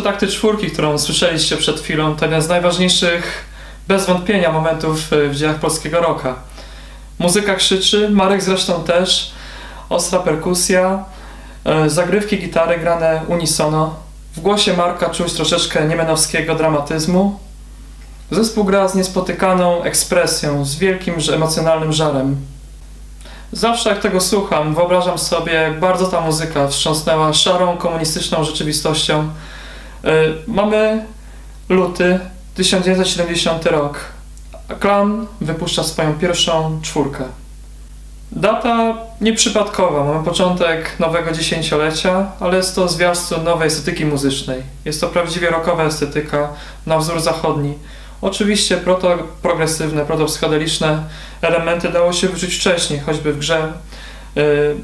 Takty czwórki, którą słyszeliście przed chwilą, to jeden z najważniejszych, bez wątpienia, momentów y, w dziejach polskiego rocka. Muzyka krzyczy, Marek zresztą też, ostra perkusja, y, zagrywki gitary grane unisono. W głosie Marka czuć troszeczkę niemenowskiego dramatyzmu. Zespół gra z niespotykaną ekspresją, z wielkim emocjonalnym żarem. Zawsze jak tego słucham, wyobrażam sobie, jak bardzo ta muzyka wstrząsnęła szarą komunistyczną rzeczywistością. Y, Mamy luty 1970 rok. Klan wypuszcza swoją pierwszą czwórkę. Data nieprzypadkowa, mamy początek nowego dziesięciolecia, ale jest to zwiastun nowej estetyki muzycznej. Jest to prawdziwie rockowa estetyka na wzór zachodni. Oczywiście proto-progresywne, proto-psychodeliczne elementy dało się wyczuć wcześniej, choćby w grze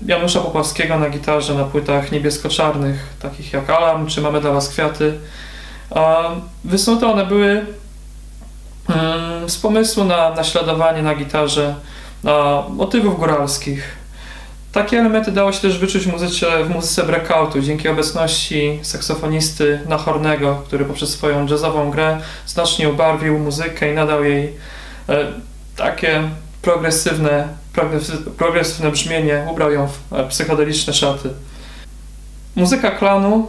Janusza Popławskiego na gitarze, na płytach niebiesko-czarnych, takich jak Alarm czy Mamy dla Was kwiaty. A one były mm, z pomysłu na naśladowanie na gitarze na motywów góralskich. Takie elementy dało się też wyczuć w muzyce, w muzyce breakoutu dzięki obecności saksofonisty Nahornego, który poprzez swoją jazzową grę znacznie ubarwił muzykę i nadał jej e, takie progresywne, progresy- progresywne brzmienie, ubrał ją w e, psychodeliczne szaty. Muzyka klanu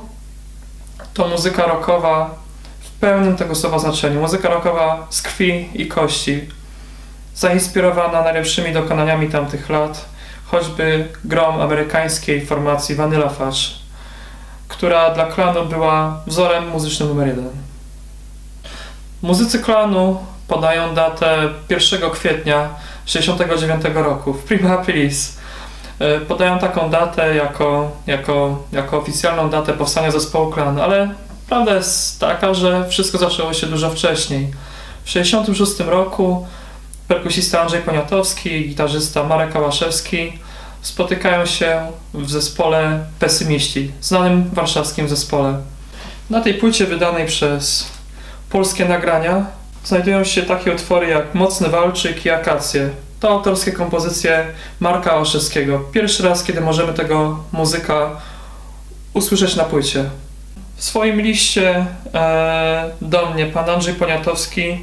to muzyka rockowa w pełnym tego słowa znaczeniu. Muzyka rockowa z krwi i kości, zainspirowana najlepszymi dokonaniami tamtych lat, choćby grą amerykańskiej formacji Vanilla Fudge, która dla klanu była wzorem muzycznym numer jeden. Muzycy klanu podają datę 1 kwietnia 69 roku, w Prima Aprilis. E, Podają taką datę jako, jako, jako oficjalną datę powstania zespołu klan, ale prawda jest taka, że wszystko zaczęło się dużo wcześniej. W 66 roku perkusista Andrzej Poniatowski i gitarzysta Marek Kałaszewski spotykają się w zespole Pesymiści, znanym warszawskim zespole. Na tej płycie wydanej przez polskie nagrania znajdują się takie utwory jak Mocny Walczyk i Akacje. To autorskie kompozycje Marka Olszewskiego. Pierwszy raz, kiedy możemy tego muzyka usłyszeć na płycie. W swoim liście e, do mnie pan Andrzej Poniatowski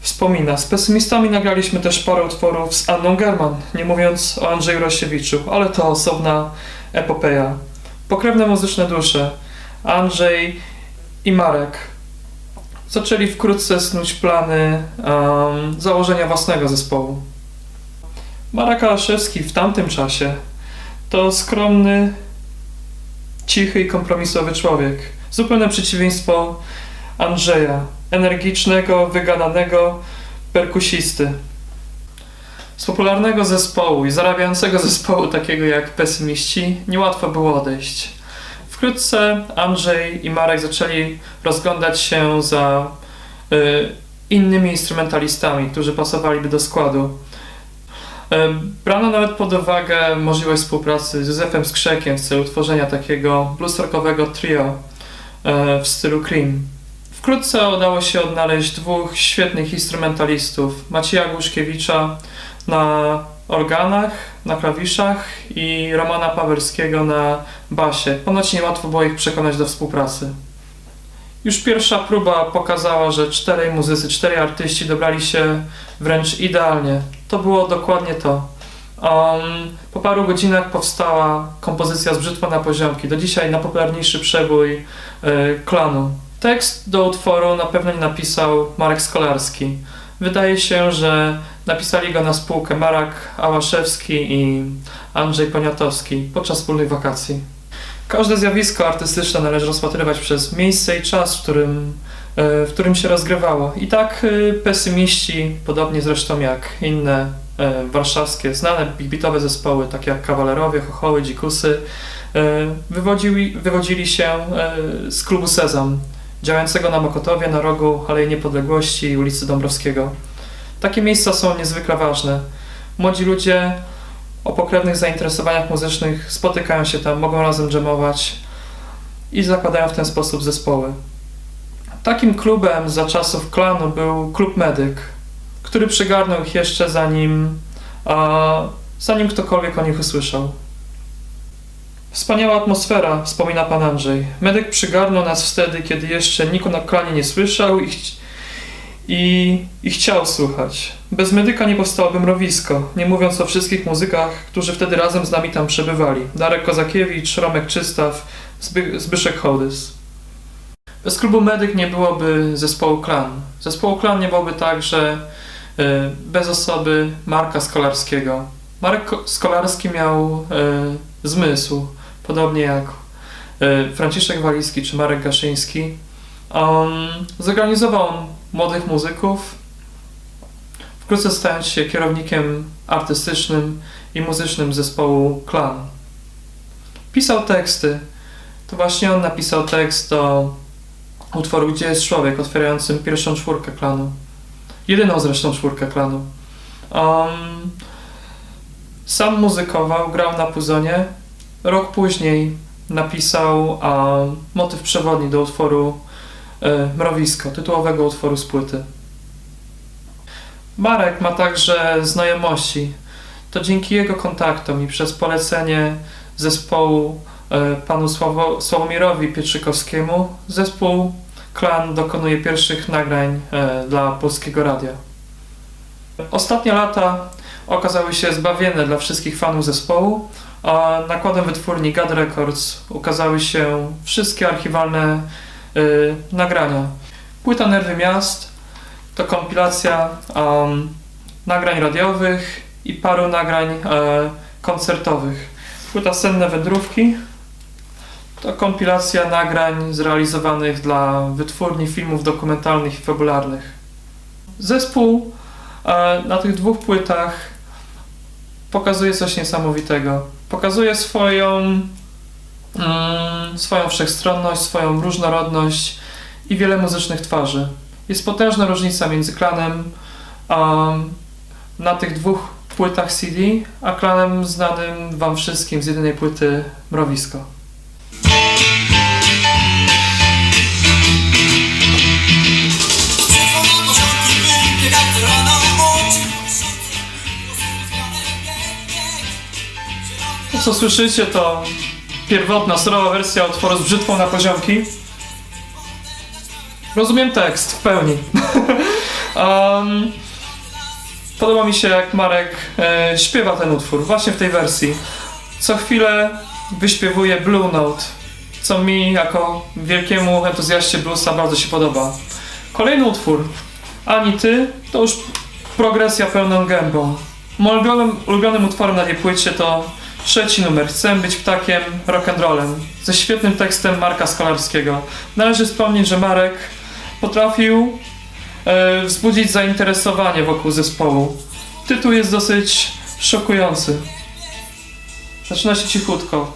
wspomina. Z pesymistami nagraliśmy też parę utworów z Anną German, nie mówiąc o Andrzeju Rosiewiczu, ale to osobna epopeja. Pokrewne muzyczne dusze, Andrzej i Marek, zaczęli wkrótce snuć plany em, założenia własnego zespołu. Marek Alaszewski w tamtym czasie to skromny, cichy i kompromisowy człowiek. Zupełne przeciwieństwo Andrzeja, energicznego, wygadanego perkusisty. Z popularnego zespołu i zarabiającego zespołu takiego jak Pesymiści niełatwo było odejść. Wkrótce Andrzej i Marek zaczęli rozglądać się za y, innymi instrumentalistami, którzy pasowaliby do składu. Brano nawet pod uwagę możliwość współpracy z Józefem Skrzekiem w celu tworzenia takiego blues-rockowego trio y, w stylu Cream. Wkrótce udało się odnaleźć dwóch świetnych instrumentalistów. Macieja Głuszkiewicza na organach, na klawiszach i Romana Pawerskiego na basie. Ponoć niełatwo było ich przekonać do współpracy. Już pierwsza próba pokazała, że czterej muzycy, czterej artyści dobrali się wręcz idealnie. To było dokładnie to. Um, po paru godzinach powstała kompozycja z brzytwa na poziomki. Do dzisiaj najpopularniejszy przebój y, klanu. Tekst do utworu na pewno nie napisał Marek Skolarski. Wydaje się, że napisali go na spółkę Marek Ałaszewski i Andrzej Poniatowski podczas wspólnych wakacji. Każde zjawisko artystyczne należy rozpatrywać przez miejsce i czas, w którym, e, w którym się rozgrywało. I tak e, pesymiści, podobnie zresztą jak inne e, warszawskie, znane big-beatowe zespoły, takie jak Kawalerowie, Chochoły, Dzikusy, wywodzili, wywodzili się z klubu Sezam, działającego na Mokotowie, na rogu Alei Niepodległości i ulicy Dąbrowskiego. Takie miejsca są niezwykle ważne. Młodzi ludzie o pokrewnych zainteresowaniach muzycznych spotykają się tam, mogą razem dżemować i zakładają w ten sposób zespoły. Takim klubem za czasów klanu był Klub Medyk, który przygarnął ich jeszcze zanim, a, zanim ktokolwiek o nich usłyszał. Wspaniała atmosfera, wspomina pan Andrzej. Medyk przygarnął nas wtedy, kiedy jeszcze nikt na klanie nie słyszał i, chci- i, i chciał słuchać. Bez medyka nie powstałoby mrowisko, nie mówiąc o wszystkich muzykach, którzy wtedy razem z nami tam przebywali. Darek Kozakiewicz, Romek Czystaw, Zby, Zbyszek Hołdys. Bez klubu Medyk nie byłoby zespołu Klan. Zespołu Klan nie byłoby także y, bez osoby Marka Skolarskiego. Marek Ko- Skolarski miał y, zmysł, podobnie jak y, Franciszek Waliski czy Marek Gaszyński. On zorganizował młodych muzyków, wkrótce stając się kierownikiem artystycznym i muzycznym zespołu Klan. Pisał teksty. To właśnie on napisał tekst do utworu Gdzie jest człowiek, otwierającym pierwszą czwórkę klanu. Jedyną zresztą czwórkę klanu. Um, sam muzykował, grał na puzonie. Rok później napisał a, motyw przewodni do utworu Mrowisko, tytułowego utworu z płyty. Marek ma także znajomości. To dzięki jego kontaktom i przez polecenie zespołu e, panu Sławo, Sławomirowi Pietrzykowskiemu zespół Klan dokonuje pierwszych nagrań e, dla Polskiego Radia. Ostatnie lata okazały się zbawienne dla wszystkich fanów zespołu, a nakładem wytwórni GAD Records ukazały się wszystkie archiwalne e, nagrania. Płyta Nerwy Miast to kompilacja em, nagrań radiowych i paru nagrań e, koncertowych. Płyta Senne Wędrówki to kompilacja nagrań zrealizowanych dla wytwórni filmów dokumentalnych i fabularnych. Zespół e, na tych dwóch płytach pokazuje coś niesamowitego. Pokazuje swoją, mm, swoją wszechstronność, swoją różnorodność i wiele muzycznych twarzy. Jest potężna różnica między klanem um, na tych dwóch płytach CD, a klanem znanym Wam wszystkim z jedynej płyty Mrowisko. To co słyszycie to pierwotna, surowa wersja utworu z brzytwą na poziomki. Rozumiem tekst w pełni. um, podoba mi się jak Marek e, śpiewa ten utwór, właśnie w tej wersji. Co chwilę wyśpiewuje Blue Note, co mi jako wielkiemu entuzjaście bluesa bardzo się podoba. Kolejny utwór, Ani Ty, to już progresja pełną gębą. Moim ulubionym, ulubionym utworem na tej płycie to trzeci numer Chcę być ptakiem rock'n'rollem ze świetnym tekstem Marka Skolarskiego. Należy wspomnieć, że Marek potrafił e, wzbudzić zainteresowanie wokół zespołu. Tytuł jest dosyć szokujący. Zaczyna się cichutko.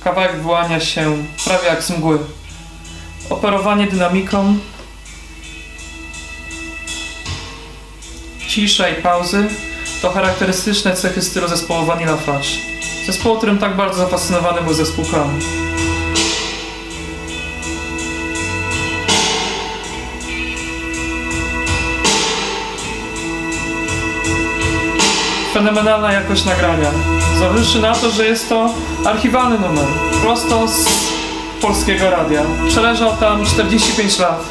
Kawałek wyłania się prawie jak z mgły. Operowanie dynamiką, cisza i pauzy to charakterystyczne cechy stylu zespołu Vanilla Fudge. Zespołu, którym tak bardzo zafascynowany był zespół Klan. Fenomenalna jakość nagrania. Zważywszy na to, że jest to archiwalny numer, prosto z polskiego radia. Przeleżał tam 45 lat.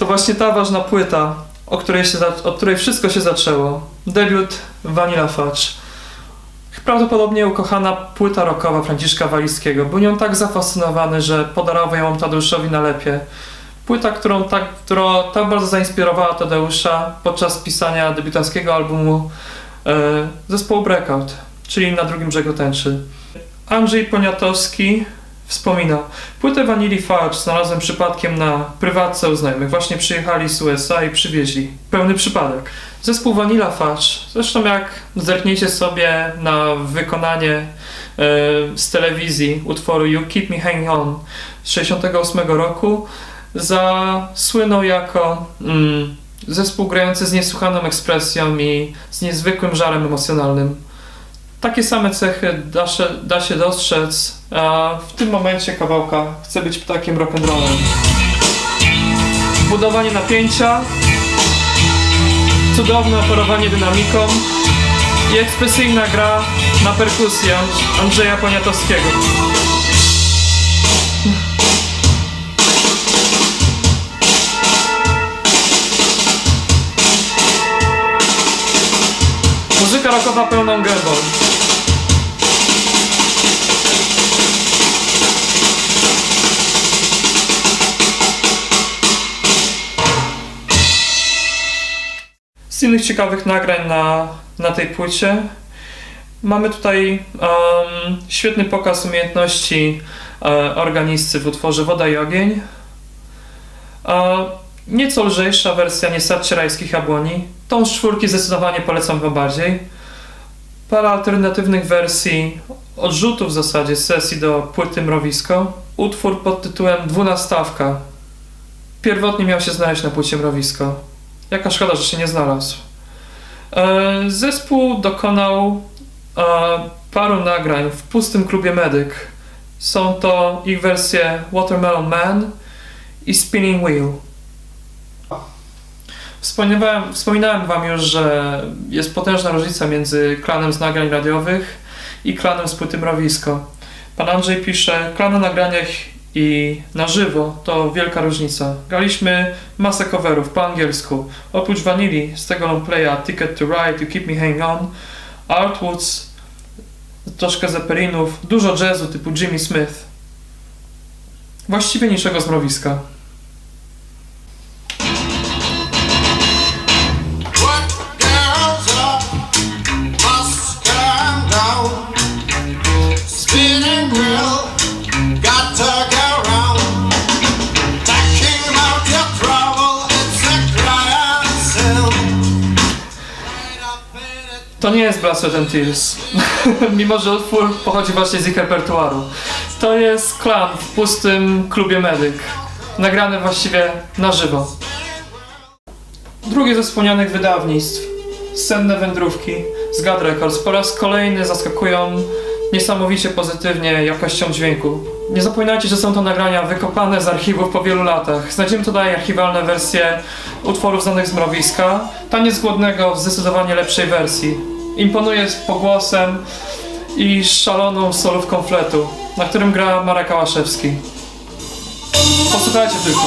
To właśnie ta ważna płyta, o której się, od której wszystko się zaczęło. Debiut Vanilla Fudge. Prawdopodobnie ukochana płyta rockowa Franciszka Waliskiego. Był nią tak zafascynowany, że podarował ją Tadeuszowi na lepie. Płyta, którą tak, która tak bardzo zainspirowała Tadeusza podczas pisania debiutanckiego albumu e, zespołu Breakout, czyli Na drugim brzegu tęczy. Andrzej Poniatowski wspomina, płytę Vanilli Fudge znalazłem przypadkiem na prywatce u znajomych. Właśnie przyjechali z USA i przywieźli. Pełny przypadek. Zespół Vanilla Fudge, zresztą jak zerkniecie sobie na wykonanie e, z telewizji utworu You Keep Me Hanging On z 68 roku, zasłynął jako mm, zespół grający z niesłychaną ekspresją i z niezwykłym żarem emocjonalnym. Takie same cechy da się, da się dostrzec a w tym momencie kawałka Chcę być ptakiem rock'n'rollem. Budowanie napięcia, cudowne operowanie dynamiką i ekspresyjna gra na perkusję Andrzeja Poniatowskiego. Muzyka rockowa pełną gębą. Z innych ciekawych nagrań na, na tej płycie mamy tutaj em, świetny pokaz umiejętności e, organisty w utworze Woda i Ogień. E, nieco lżejsza wersja Nie starcie rajskich jabłoni. Tą z czwórki zdecydowanie polecam wam bardziej. Parę alternatywnych wersji odrzutów w zasadzie sesji do płyty Mrowisko. Utwór pod tytułem Dwunastawka. Pierwotnie miał się znaleźć na płycie Mrowisko. Jaka szkoda, że się nie znalazł. E, Zespół dokonał e, paru nagrań w pustym klubie Medyk. Są to ich wersje Watermelon Man i Spinning Wheel. Wspominałem, wspominałem Wam już, że jest potężna różnica między klanem z nagrań radiowych i klanem z płyty Mrowisko. Pan Andrzej pisze, klan na nagraniach i na żywo to wielka różnica. Graliśmy masę coverów po angielsku. Oprócz Vanilli z tego longplaya Ticket to Ride, You Keep Me Hang On, Artwoods, troszkę Zeppelinów, dużo jazzu typu Jimmy Smith. Właściwie niczego z mrowiska. Nie jest Blood and Tears, mimo że utwór pochodzi właśnie z ich repertuaru. To jest klan w pustym klubie Medyk, nagrany właściwie na żywo. Drugie ze wspomnianych wydawnictw, Senne Wędrówki z God Records, po raz kolejny zaskakują niesamowicie pozytywnie jakością dźwięku. Nie zapominajcie, że są to nagrania wykopane z archiwów po wielu latach. Znajdziemy tutaj archiwalne wersje utworów znanych z mrowiska. Taniec głodnego w zdecydowanie lepszej wersji. Imponuje pogłosem i szaloną solówką fletu, na którym gra Marek Ałaszewski. Posłuchajcie tylko.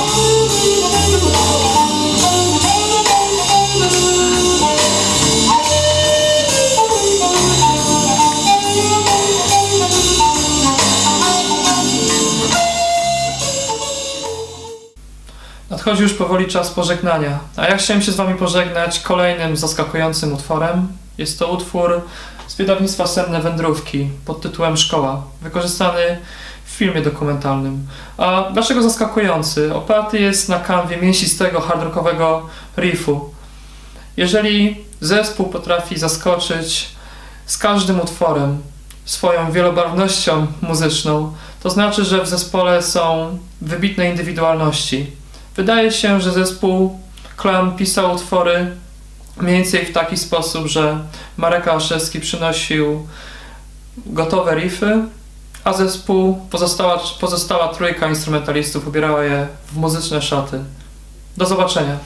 Nadchodzi już powoli czas pożegnania, a ja chciałem się z Wami pożegnać kolejnym zaskakującym utworem. Jest to utwór z wydawnictwa Senne Wędrówki pod tytułem Szkoła, wykorzystany w filmie dokumentalnym. A dlaczego zaskakujący? Oparty jest na kanwie mięsistego, hardrockowego riffu. Jeżeli zespół potrafi zaskoczyć z każdym utworem swoją wielobarwnością muzyczną, to znaczy, że w zespole są wybitne indywidualności. Wydaje się, że zespół Klan pisał utwory mniej więcej w taki sposób, że Marek Aszewski przynosił gotowe riffy, a zespół, pozostała, pozostała trójka instrumentalistów ubierała je w muzyczne szaty. Do zobaczenia.